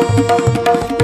Música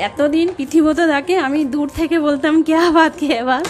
এতদিন পৃথিবীতে থাকে আমি দূর থেকে বলতাম কে আবাদ কে বাদ